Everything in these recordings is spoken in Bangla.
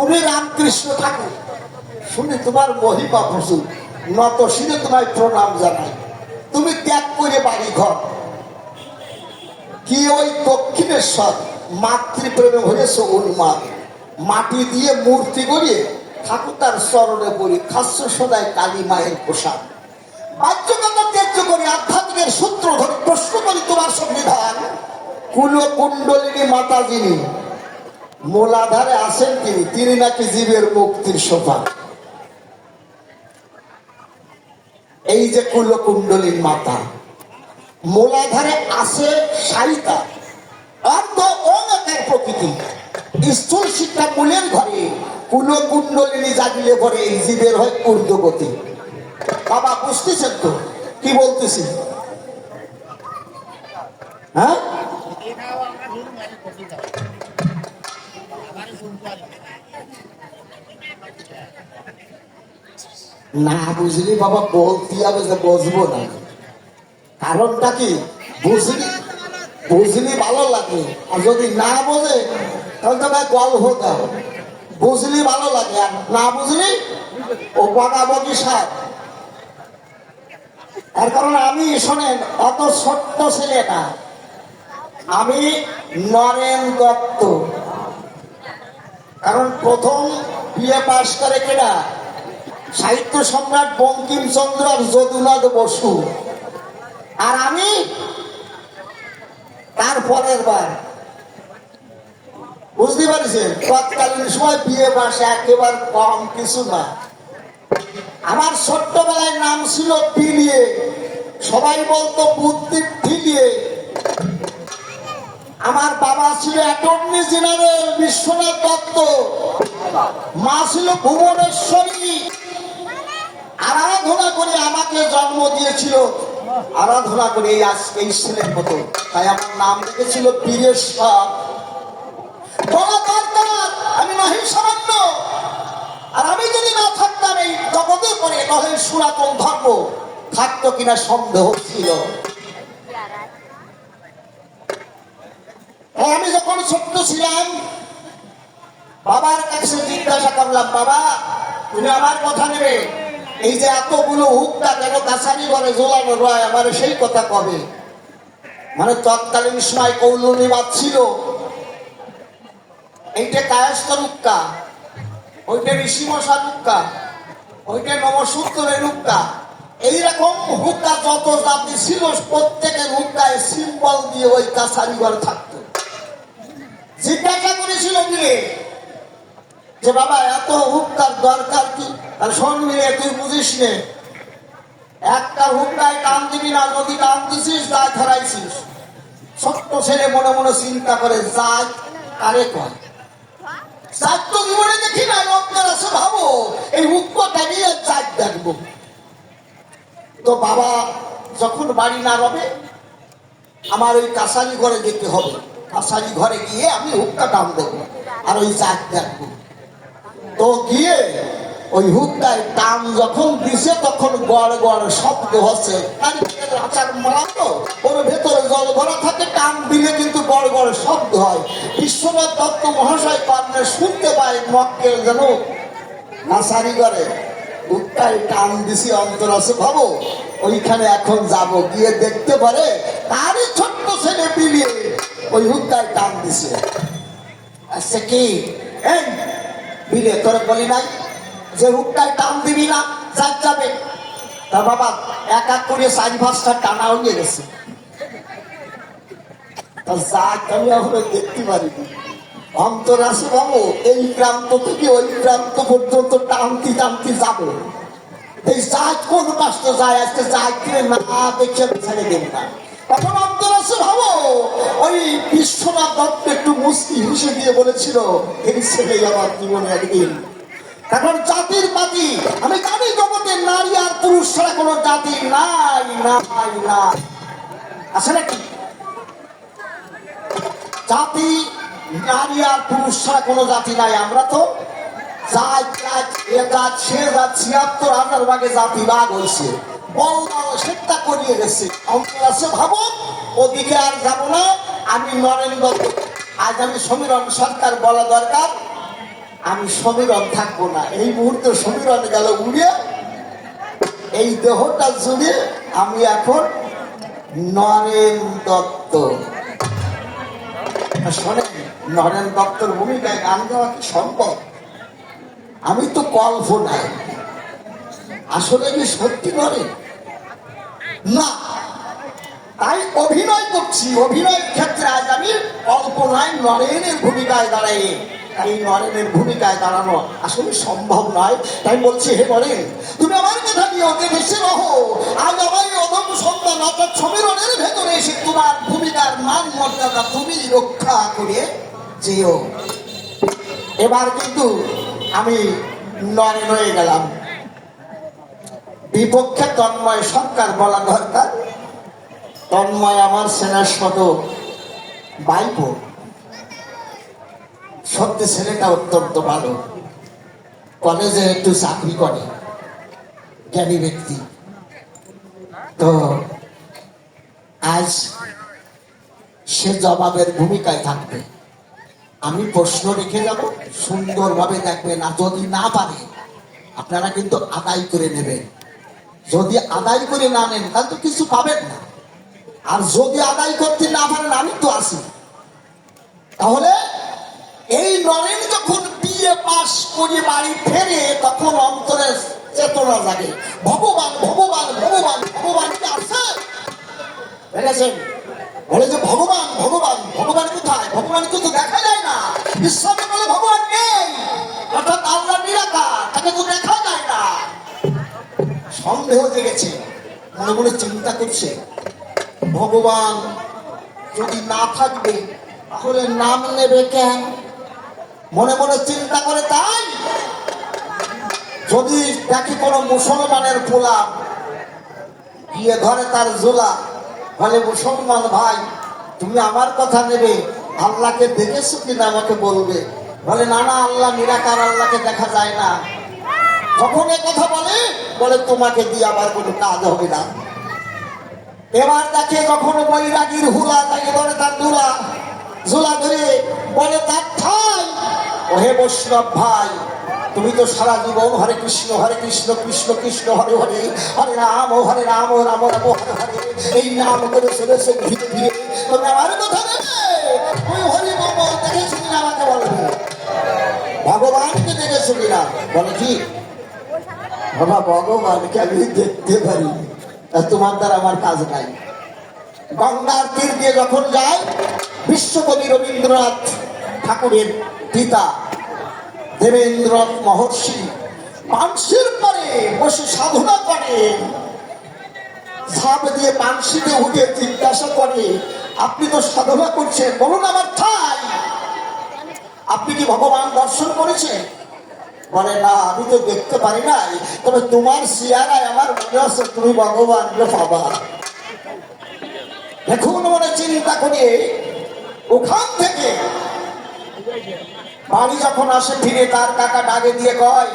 তুমি রামকৃষ্ণ ঠাকুর, শুনে তোমার মহিমা প্রচুর। নত শিরে তোমায় প্রণাম জানাই। তুমি ত্যাগ করে বাড়ি ঘর। কি ওই দক্ষিণেশ্বর মাতৃপ্রেমে হয়েছে উন্মাদ মাটি দিয়ে মূর্তি গড়িয়ে ঠাকুর তার চরণে পড়ি খাস্য সদায় কালী মায়ের পোশাক বাহ্যকতা ত্যায্য করে আধ্যাত্মিকের সূত্র ধরে প্রশ্ন করি তোমার সংবিধান। কুল কুণ্ডলিনী মাতা যিনি মোলাধারে আসেন তিনি তিনি নাকি জীবের মুক্তির সোফা। এই যে কুল কুণ্ডলীর মাতা, মোলাধারে আসে সাইতা অর্ধ অঙ্গাকার প্রকৃতি। স্থূল শিক্ষা মূলের ঘরে কুল কুণ্ডলিনী জাগিলে পরে এই জীবের হয় ঊর্ধ্বগতি। বাবা, বুঝতেছেন তো? কি বলতেছি? হ্যাঁ? না বুঝলি বাবা হবে যে বুঝব না। কারণটা কি? বুঝলি বুঝলি ভালো লাগে। আর যদি না বোঝে, তাহলে তো ভাই বুঝলি ভালো লাগে। আর না বুঝলি, ও তার কারণ আমি, শোনেন, অত ছোট্ট ছেলেটা। আমি নরেন দত্ত। কারণ প্রথম বিয়ে পাশ করে কেনা সাহিত্য সম্রাট বঙ্কিমচন্দ্র আর যদুনাথ বসু। আর আমি তার পরের বার। বুঝতে পারছেন? তৎকালীন সময় বিয়ে পাশে একেবারে কম কিছু না। আমার ছোট্টবেলায় নাম ছিল পিলিয়ে সবাই বলতো বুদ্ধির ঠিলিয়ে আমার বাবা ছিল অ্যাটর্নি জেনারেল বিশ্বনাথ দত্ত। মা ছিল ভুবনেশ্বরী। আরাধনা করে আমাকে জন্ম দিয়েছিল। আরাধনা করে এই আজকে এই ছেলের মতো। তাই আমার নাম রেখেছিল বীরেশ্বর। আমি নহি সামান্য। আর আমি যদি না থাকতাম এই জগতে করে নহে সনাতন ধর্ম থাকতো কিনা সন্দেহ ছিল। আমি যখন ছোট্ট ছিলাম, বাবার কাছে জিজ্ঞাসা করলাম, বাবা, তুমি আমার কথা নেবে? এই যে এতগুলো হুকটা কেন কাছারি ঘরে ঝোলানো রয়? আমার সেই কথা কবে? মানে তৎকালীন সময় কৌলনিবাদ ছিল। এইটা কায়স্থ রুক্কা ওইটা ঋষিমশা রুক্কা ওইটা নমসূত্রের রুক্কা এইরকম হুক্কা যত জাতি ছিল, প্রত্যেকের হুক্কায় সিম্বল দিয়ে ওই কাছারি ঘর থাকতো। জিজ্ঞাসা করেছিল মিলে যে, বাবা, এত হুক্কার দরকার কি? আর শোন মিলে, তুই বুঝিস নে, একটা হুক্কায় টান দিবি না, যদি টান দিছিস যা ধরাইছিস। ছোট্ট ছেলে মনে মনে চিন্তা করে, যাই, কারে কয়? চার তো জীবনে দেখি না রক্তের আছে, ভাবো, এই হুক্কটা নিয়ে চার দেখব। তো বাবা, যখন বাড়ি না রবে, আমার ওই কাছারি ঘরে যেতে হবে। কাছারি ঘরে গিয়ে আমি হুক্কা টান দেবো আর ওই চার দেখব। তো গিয়ে ওই হুক্কায় টান যখন দিছে, তখন গড় গড় শব্দ হচ্ছে। ওর ভেতরে জল ভরা থাকে, টান দিলে কিন্তু গড় গড় শব্দ হয়। বিশ্বনাথ দত্ত মহাশয় কারণে শুনতে পায় মক্কেল যেন। নাসারি করে হুক্কায় টান দিছি, অন্তর আছে, ভাবো, ওইখানে এখন যাব। গিয়ে দেখতে পারে তারই ছোট্ট ছেলে বিলিয়ে ওই হুক্কায় টান দিছে। আচ্ছা কি? বিলে তোরে বলি নাই যে টান দিবি না যাবে। তা বাবা, এক এক করে টানা হয়ে গেছে। দেখতে পারিনি অন্তর আছে বাবু, এই প্রান্ত থেকে ওই প্রান্ত পর্যন্ত টানতি টানতি যাব। এই জাহাজ কোন পাশে যায়? আজকে না দেখে ছেড়ে না। তখন আছে ভাবো ওই বিশ্বনাথ দত্ত একটু মুস্কি হিসে দিয়ে বলেছিল, এই ছেলে আমার জীবনে একদিন। এখন জাতির পাতি আমি জানি জগতে নারী আর পুরুষ ছাড়া কোনো জাতি নাই নাই না আছে নাকি? জাতি, নারী আর পুরুষ ছাড়া কোনো জাতি নাই। আমরা তো জাত জাত, এ জাত, সে জাত, ছিয়াত্তর হাজার ভাগে জাতি ভাগ হয়েছে। বলদাল সেটা করিয়ে গেছে। অন্তর আছে ভাবো ওদিকে আর যাব না, আমি নরেন্দ্র আজ আমি সমীরণ সরকার বলা দরকার, আমি সমীরণ থাকব না। এই মুহূর্তে সমীরণ গেল উড়ে এই দেহটা জুড়ে আমি এখন নরেন দত্ত। শোনেন নরেন দত্তর ভূমিকায় গান গাওয়া কি সম্ভব? আমি তো কল্পনায়। আসলে কি সত্যি করে না। তাই অভিনয় করছি অভিনয় ক্ষেত্রে আজ আমি কল্পনায় নরেনের ভূমিকায় দাঁড়াই। এই নরেনের ভূমিকায় দাঁড়ানো আসলে সম্ভব নয়। তাই বলছি, হে নরেন, তুমি আমার কথা নিয়ে ওকে বেশি রহো। আজ আমার অদম সন্তান, অর্থাৎ সমীরণের ভেতরে এসে তোমার ভূমিকার মান, মর্যাদা তুমি রক্ষা করে যেও। এবার কিন্তু আমি নরেন হয়ে গেলাম। বিপক্ষে তন্ময় সরকার বলা দরকার। তন্ময় আমার সেনার সেনাসদ বাইপো সত্যি ছেলেটা অত্যন্ত ভালো। কলেজে একটু চাকরি করে। জ্ঞানী ব্যক্তি। তো আজ সে জবাবের ভূমিকায় থাকবে। আমি প্রশ্ন রেখে যাব, সুন্দরভাবে দেখবেন, আর যদি না পারে, আপনারা কিন্তু আদায় করে নেবেন। যদি আদায় করে না নেন, তাহলে তো কিছু পাবেন না। আর যদি আদায় করতে না পারেন, আমি তো আছি। তাহলে এই নরেন যখন বিয়ে পাশ করে বাড়ি ফেরে, তখন অন্তরে চেতনা জাগে। ভগবান ভগবান ভগবান ভগবান কি আছে? দেখেছেন? বলে যে ভগবান ভগবান ভগবান কোথায়? ভগবান কিন্তু দেখা যায় না। ইসলামে বলে ভগবান নেই। অর্থাৎ আল্লাহ নিরাকার। সন্দেহ জেগেছে মনে মনে চিন্তা করছে, ভগবান, যদি না থাকবে, তাহলে নাম নেবে কেন? মনে মনে চিন্তা করে, তাই? যদি দেখি কোনো মুসলমানের পোলা গিয়ে ধরে তার জোলা, বলে, মুসলমান ভাই, তুমি আমার কথা নেবে, আল্লাহকে দেখেছ কিনা আমাকে বলবে? বলে, না না, আল্লাহ নিরাকার, আল্লাহকে দেখা যায় না। যখন এ কথা বলে বলে, তোমাকে দিয়ে আবার কোনো কাজ হবে না। এবার দেখে যখন বৈরাগীর হুলা তাকে বলে, তার দুলা ঝুলা ধরে বলে, তার ঠাই। ওহে বৈষ্ণব ভাই, তুমি তো সারা জীবন হরে কৃষ্ণ হরে কৃষ্ণ কৃষ্ণ কৃষ্ণ, হরে হরে হরে রাম হরে রাম রাম রাম, হরে হরে, এই নাম করে চলেছে ধীরে ধীরে তুমি আমার কথা নেবে হরি বাবা আমাকে বলবে। ভগবানকে দেখেছ কিনা বলে কি? বাবা, ভগবানকে আমি দেখতে পারি তোমার দ্বারা আমার কাজ নাই। গঙ্গার তীর দিয়ে যখন যায়, বিশ্বকবি রবীন্দ্রনাথ ঠাকুরের পিতা দেবেন্দ্রনাথ মহর্ষি মানসির পরে বসে সাধনা করে। ঝাঁপ দিয়ে মানসিকে উঠে জিজ্ঞাসা করে, আপনি তো সাধনা করছেন, বলুন আমার ঠাই। আপনি কি ভগবান দর্শন করেছেন? বলে, না, আমি তো দেখতে পারি নাই। তবে তোমার সিয়ারায় আমার মনে হচ্ছে তুমি ভগবান বাবা দেখুন মনে চিন্তা করে, ওখান থেকে বাড়ি যখন আসে, ফিরে তার কাকা ডাকে দিয়ে কয়,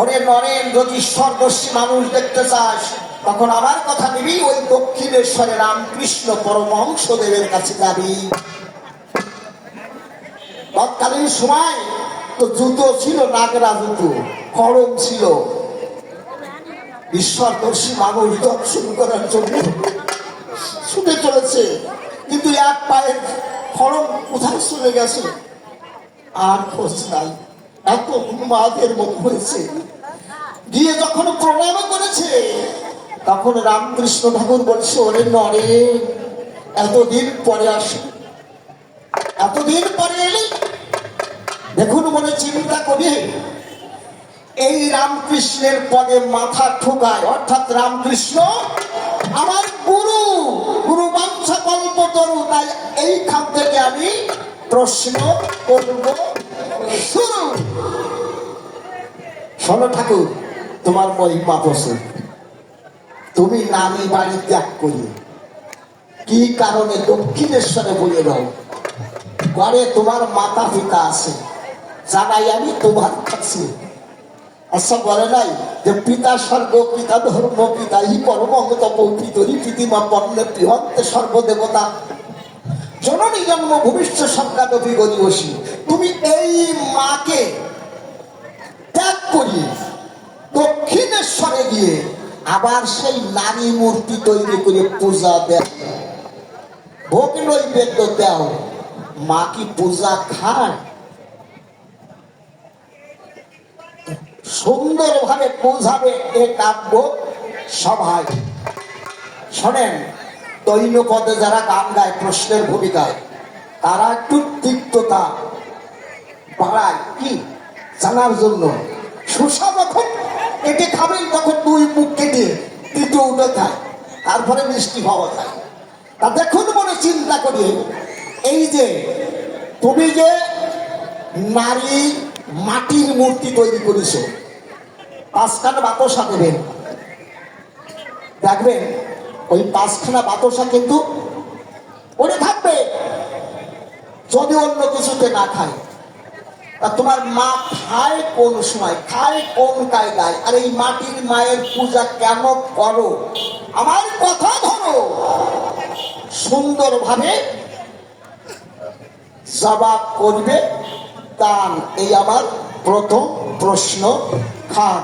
ওরে নরেন, যদি ঈশ্বরদর্শী মানুষ দেখতে চাস, তখন আমার কথা নিবি, ওই দক্ষিণেশ্বরে রামকৃষ্ণ পরমহংস দেবের কাছে যাবি। তৎকালীন সময় তো জুতো ছিল, নাগরা জুতো খড়ম ছিল। ঈশ্বরদর্শী মানুষ দর্শন করার জন্য ছুটে চলেছে। কিন্তু এক পায়ের খড়ম কোথায় চলে গেছে? আর খোঁজ নাই। এত উন্মাদের মতো হয়েছে। গিয়ে যখন প্রণাম করেছে, তখন রামকৃষ্ণ ঠাকুর বলছে, ওরে নরে এতদিন পরে আসি। এতদিন পরে এলি? দেখুন মনে চিন্তা করি এই রামকৃষ্ণের পদে মাথা ঠোকায়, অর্থাৎ রামকৃষ্ণ আমার গুরু গুরু বাঞ্ছা তরু, তাই এইখান থেকে আমি প্রশ্ন করব শুরু। শোনো ঠাকুর, তোমার মহিমা প্রসুর তুমি নামি বাড়ি ত্যাগ করি কি কারণে দক্ষিণেশ্বরে বলে দাও? ঘরে তোমার মাতা পিতা আছে। জানাই আমি তোমার কাছে। আচ্ছা বলে নাই যে পিতা স্বর্গ, পিতা ধর্ম, পিতা ই পরমগত পিতরি প্রীতিমা পণ্যে বৃহত্তে সর্বদেবতা। জননী জন্ম ভবিষ্য বিগদিবসী তুমি এই মাকে স্বামী দক্ষিণেশ্বরে গিয়ে আবার সেই নারী মূর্তি তৈরি করে পূজা দেয়। ভোগ নৈবেদ্য দেও। মা কি পূজা খায়? সুন্দরভাবে বোঝাবে এ কাব্য সভায়। শোনেন দৈন্য পদে যারা গান গায় প্রশ্নের ভূমিকায়, তারা একটু তিক্ততা বাড়ায়। কি? জানার জন্য। সুসা যখন কেটে খাবেন, তখন দুই মুখ কেটে তিতো উঠে যায়, তারপরে মিষ্টি পাওয়া যায়। তা দেখুন মনে চিন্তা করি এই যে তুমি যে নারী মাটির মূর্তি তৈরি করেছ পাঁচখানা বাতাসা দেবেন দেখবেন, ওই পাঁচখানা বাতাসা কিন্তু ওরে থাকবে, যদি অন্য কিছুতে না খায়। তোমার মা খায় কোন সময়? খায় কোন কায়দায়? আর এই মাটির মায়ের পূজা কেন করো? আমার কথা ধরো। সুন্দরভাবে জবাব করবে, দান। এই আমার প্রথম প্রশ্ন খান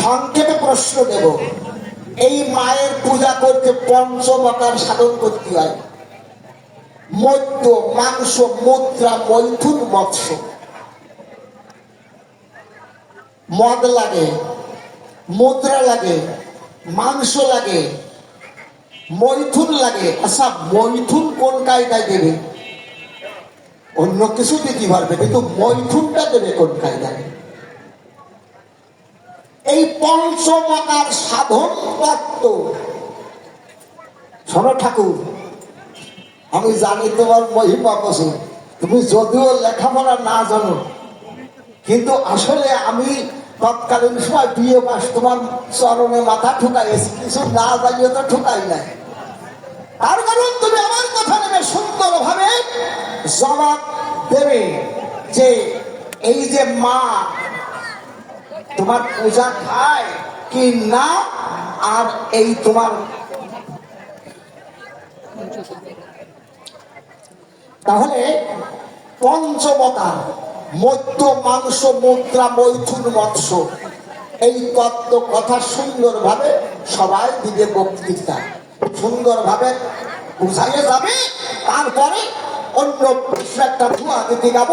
সংক্ষেপে প্রশ্ন দেব। এই মায়ের পূজা করতে পঞ্চমকার সাধন করতে হয়। মধ্য মাংস, মুদ্রা, মৈথুন, মৎস্য। মদ লাগে, মুদ্রা লাগে, মাংস লাগে, মৈথুন লাগে। আচ্ছা মৈথুন কোন কায়দায় দেবে? অন্য কিছু দিতে পারবে, কিন্তু মৈথুনটা দেবে কোন কায়দায়? এই পঞ্চমকার সাধন তত্ত্ব শোনো ঠাকুর, আমি জানি তোমার মহিমা কসু তুমি যদিও লেখাপড়া না জানো, কিন্তু আসলে আমি তৎকালীন সময় বিয়ে মাস তোমার চরণে মাথা ঠুকাইছি কিছু না জানিয়ে তো ঠুকাই নাই। তার কারণ তুমি আমার কথা নেবে সুন্দর ভাবে জবাব দেবে যে এই যে মা, তোমার পূজা খায় কি না, আর এই তোমার তাহলে পঞ্চমতা, মধ্য মাংস, মুদ্রা, মৈথুন, মৎস্য, এই তত্ত্ব কথা সুন্দরভাবে সবাই দিবে বক্তৃতা সুন্দরভাবে বুঝাইয়ে যাবে। তারপরে অন্য একটা ধোঁয়া দিতে যাব